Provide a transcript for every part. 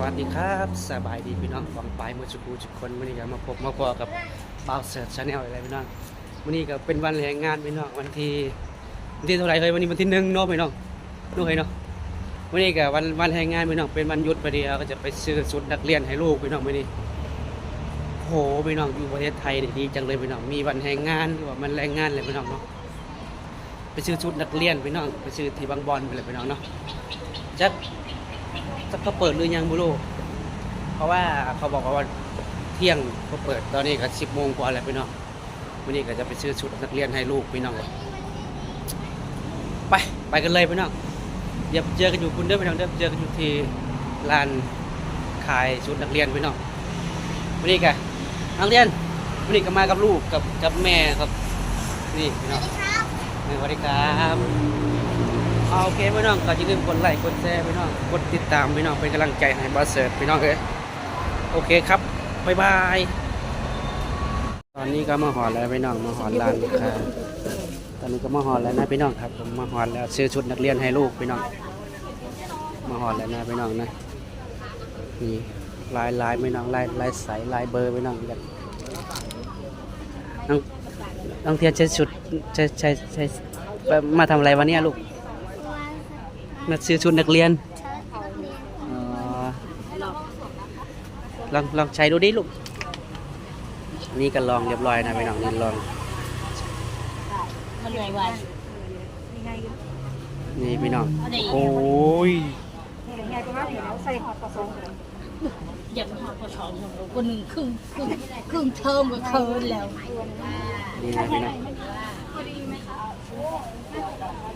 วัสดีครับสบายดีพี่น้องกองไปลายมือจุกูจุกคนวันนี้ก็มาพบมาพอกับบ่าวเสิร์ชชาแนลอะไรพี่น้องวันนี้ก็เป็นวันแรงงานพี่น้องวันที่วันที่เท่าไหร่เลยวันนี้วันที่หนึ่งเนาะพี่น้องนู่นเนาะวันนี้ก็วันวันแรงงานพี่น้องเป็นวันหยุดพอดีเราก็จะไปซื้อชุดนักเรียนให้ลูกพี่น้องวันนี้โหพี่น้องอยู่ประเทศไทยดีจังเลยพี่น้องมีวันแรงงานหรือว่ามันแรงงานเลยพี่น้องเนาะไปซื้อชุดนักเรียนพี่น้องไปซื้อที่บางบอนไปเลยพี่น้องเนาะจักจะ เขาเปิดหรือยังบุรูเพราะว่าเขาบอกว่าเที่ยงเขาเปิดตอนนี้ก็สิบโมงกว่าแล้วพี่น้องวันนี้ก็จะไปซื้อชุดนักเรียนให้ลูกพี่น้องไปไปกันเลยพี่น้องเดี๋ยวเจอกันอยู่คุณเด้อพี่น้องเด้อเจอกันอยู่ที่ร้านขายชุดนักเรียนพี่น้องวันนี้ก็นักเรียนวันนี้ก็มากับลูกกับกับแม่ครับนี่พี่น้องสวัสดีครับ เอาโอเคพี่น้องก็อย่าลืมกดไลค์กดแชร์พี่น้องกดติดตามพี่น้องเป็นกำลังใจให้บาสเสิร์ฟพี่น้องเอ้ยโอเคครับบ๊ายบายตอนนี้ก็มาหอดแล้วพี่น้องมาหอดร้านค้าตอนนี้ก็มาหอดแล้วนะพี่น้องครับผมมาหอดแล้วซื้อชุดนักเรียนให้ลูกพี่น้องมาหอดแล้วนะพี่น้องนะนี่ลายลายพี่น้องลายลายใสลายเบอร์พี่น้องอยากน้องน้องเทียนใช้ชุดใช้ใช้ใช้มาทำอะไรวะเนี่ยลูก มาซื้อชุดนักเรียนอ๋อลองลองใช้ดูดิลูก นี่ก็ลองเรียบร้อยนะพี่น้องนี่ลองมันเหนื่อยไวนี่พี่น้องเอาดิโอ้ยอย่าไปหาพอสองคนคนหนึ่งครึ่งครึ่งครึ่งเทอมก็เคินแล้วนี่นะพี่น้อง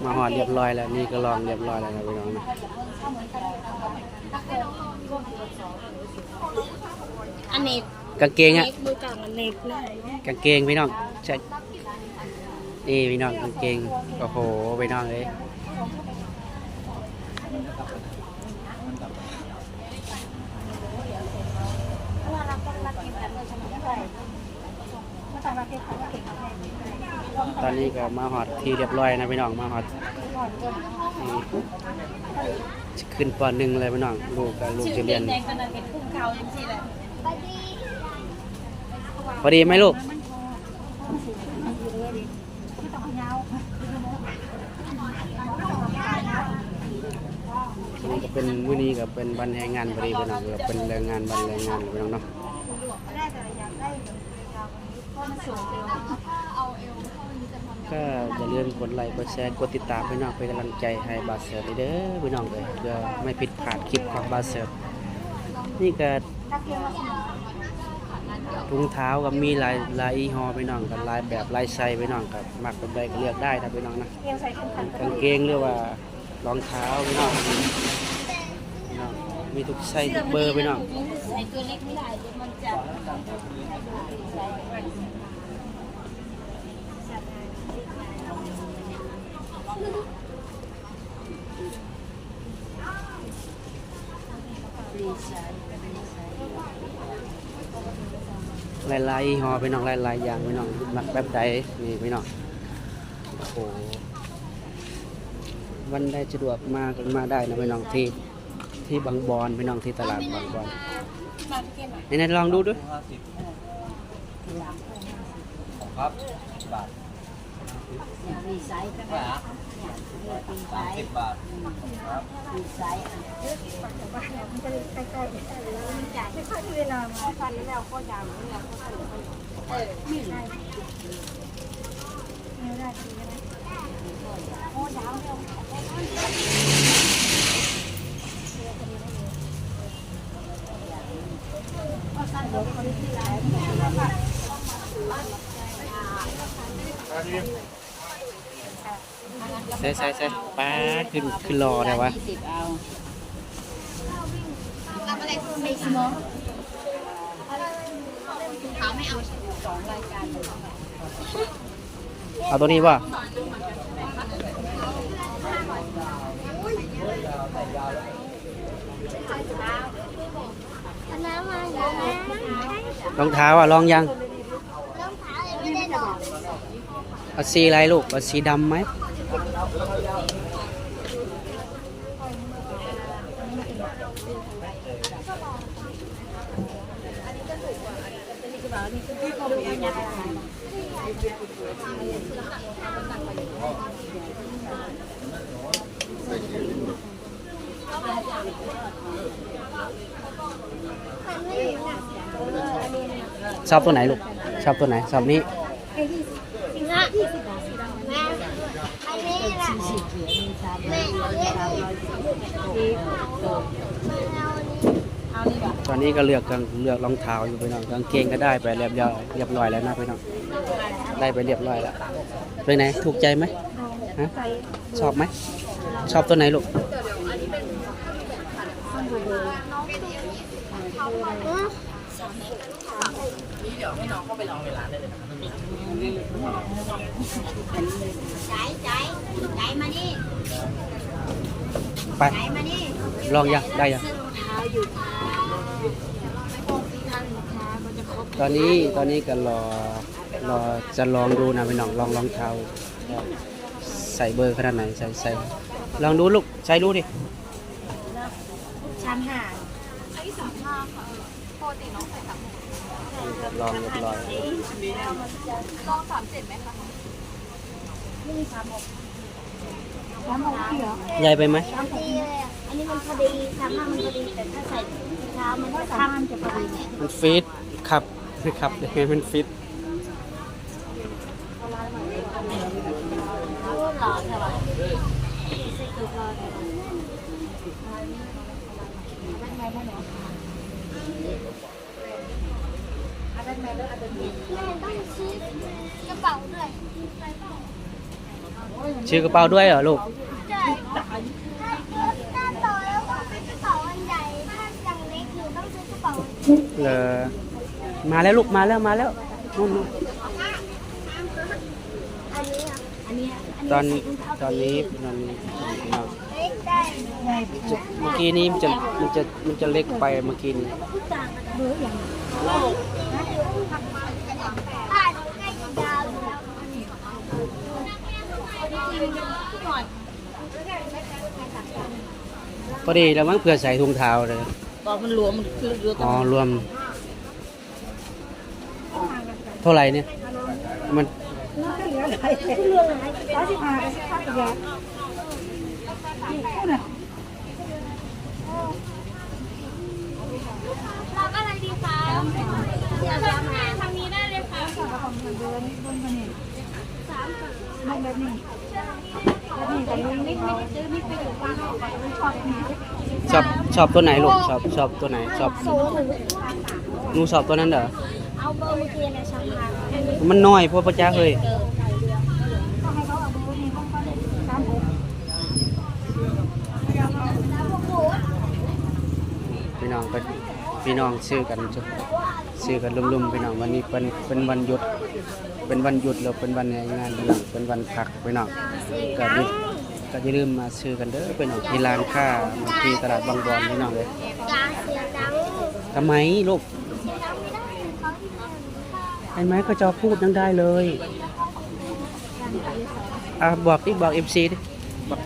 มาหอดเรียบร้อยแล้วนี่ก็ลองเรียบร้อยแล้วนะพี่น้องนะอันนี้กางเกงอะเน็กมือกลางอันเน็กเลยกางเกงพี่น้องใช่นี่พี่น้องกางเกงโอ้โหพี่น้องเลยตอนนี้ก็ มาหอดที่เรียบร้อยนะพี่น้องมาหอดนี่ขึ้นปหนึ่งเลยพี่น้องลูกกับลูกชื่อจะเรีเรียยนนแดงตอนนั้นเป็นคุ้มเขาอย่างที่แหละพอดีไหมลูกนี่ก็เป็นมื้อนี้ก็เป็นวันแรงงานพอดีพี่น้องก็เป็นแรงงานวันแรงงานพี่น้องเนาะ ก็อย่าลืมกดไลค์กดแชร์กดติดตามพี่น้องเป็นกำลังใจให้บาเซอร์เด้อพี่น้องเลยเพื่อไม่ผิดพลาดคลิปของบาเซอร์นี่ก็ถุงเท้าก็มีลายลายยี่ห้อไปน้องกับลายแบบลายไซส์ไปน้องกับมักแบบใดก็เลือกได้นะไปน้องนะกางเกงหรือว่ารองเท้าไปน้องพี่น้องมีทุกไซส์ทุกเบอร์ไปน้องใส่ตัวเล็กไม่ได้มันจะ ลายหลายหอไปน้องหลายลายอย่างไปน้องมักแบบใดนี่ไปน้องโอ้โหวันได้สะดวกมากันมาได้นะไปน้องที่ที่บางบอนไปน้องที่ตลาดบางบอนไหนๆลองดูด้วยครับบาท มีไซส์ก็ ว่า มีไซ สิ ส์ บบาทครับ มีไซส์ ใส่ใส่ใส่ป้าขึ้นขึ้นรอได้วะยี่สิบเอาไม่สมองเขาไม่เอาสองรายการเอาตัวนี้ป่ะน้ำมาแล้วนะรองเท้าอะลองยังเท้ายังไม่ได้ดอก เอาสีอะไรลูกเอาสีดำไหมชอบตัวไหนลูกชอบตัวไหนชอบนี้ แม่อันนี้แหละแม่อันนี้เอาอันนี้ตอนนี้ก็เลือกกันเลือกรองเท้าอยู่ไปน้องกางเกงก็ได้ไปเรียบร้อยเรียบร้อยแล้วนะไปน้องได้ไปเรียบร้อยแล้วเป็นไงถูกใจไหมฮะชอบไหมชอบตัวไหนลูก ใจใจใจมานี่ไป ใจมานี่ลองยังได้ยังซื้อรองเท้าอยู่ตอนนี้ตอนนี้ก็รอรอจะลองดูนะพี่น้องลองรองเท้าใส่เบอร์ขนาดไหนใส่ใส่ลองดูลูกใส่ดูดิชั้นห้าลองใส่สัมมา ลองเรียบร้อยลองสามเจ็ดไหมคะสามหกสี่เหรอใหญ่ไปไหมพอดีเลยอะอันนี้มันพอดีสามห้ามันพอดีแต่ถ้าใส่เท้ามันก็สามห้าจะพอดีมันฟิตครับครับยังไงมันฟิตรูปหล่อใช่ป่ะใส่รูปหล่อใช่ป่ะ แม่ต้องซื้อกระเป๋าด้วยชื่อกระเป๋าด้วยเหรอลูกใช่ถ้าถ้าโตแล้วก็เป็นกระเป๋าอันใหญ่ถ้ายังเล็กอยู่ต้องซื้อกระเป๋าเลอมาแล้วลูกมาแล้วมาแล้วนู่นนู่นอันนี้อะอันนี้อะตอนตอนนี้ตอนนี้พี่น้องเล็กได้จะเมื่อกี้นี้มันจะมันจะมันจะเล็กไปเมื่อกี้นี้ อ่าใกล้จะยาวแล้ว พอดีแล้วมั้งเพื่อใส่ถุงเท้าเลยบอกมันรวมมันคือรวมอ๋อรวม เท่าไหร่เนี่ย มันเราก็อะไรดีคะเดี๋ยวทำงานทางนี้ได้เลยค่ะสาม สามชอบชอบตัวไหนลูกชอบชอบตัวไหนชอบงหนูชอบตัวนั้นเหรอเอาเบอร์มือถือนะชอบทานมันน้อยพราะประจักษ์เลยพี่น้องก็พี่น้องซื้อกันซื้อกันลุ่มๆพี่น้องวันนี้เป็นเป็นวันหยุด เป็นวันหยุดแล้วเป็นวันงานพี่น้องเป็นวันพักพี่น้องก็อย่ก็อย่าลืมมาซื้อกันเด้อพี่น้องที่ร้านค้ามาที่ตลาดบางบอนพี่น้องเลยทำไมลูกเห็นไหมก็จะพูดยังได้เลยอะบอกดิบอกเอฟซีดิบอก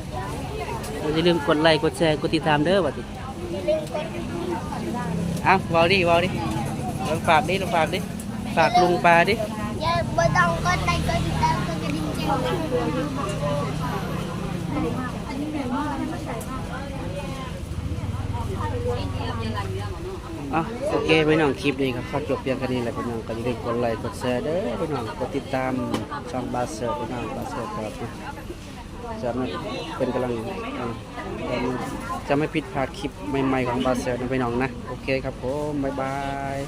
อย่าลืมกดไลค์กดแชร์กดติดตามเด้อบัดนี้อย่าลืมกดอะเวาดิเวาดิลองฝากดิลองฝากดิฝากลุงปลาดิ อย่าบ่ต้องกดไลค์กดติดตามกดกระดิ่งแจ้งเตือนอะโอเคพี่น้องคลิปนี้ครับขอจบเพียงแค่นี้แหละพี่น้องก็อย่าลืมกดไลค์กดแชร์เด้อพี่น้องกดติดตามช่องบาเซอร์พี่น้องบาเซอร์ครับจะไม่เป็นกำลังจะไม่ผิดพลาดคลิปใหม่ๆของบาเซอร์นะพี่น้องนะโอเคครับผมบ๊ายบาย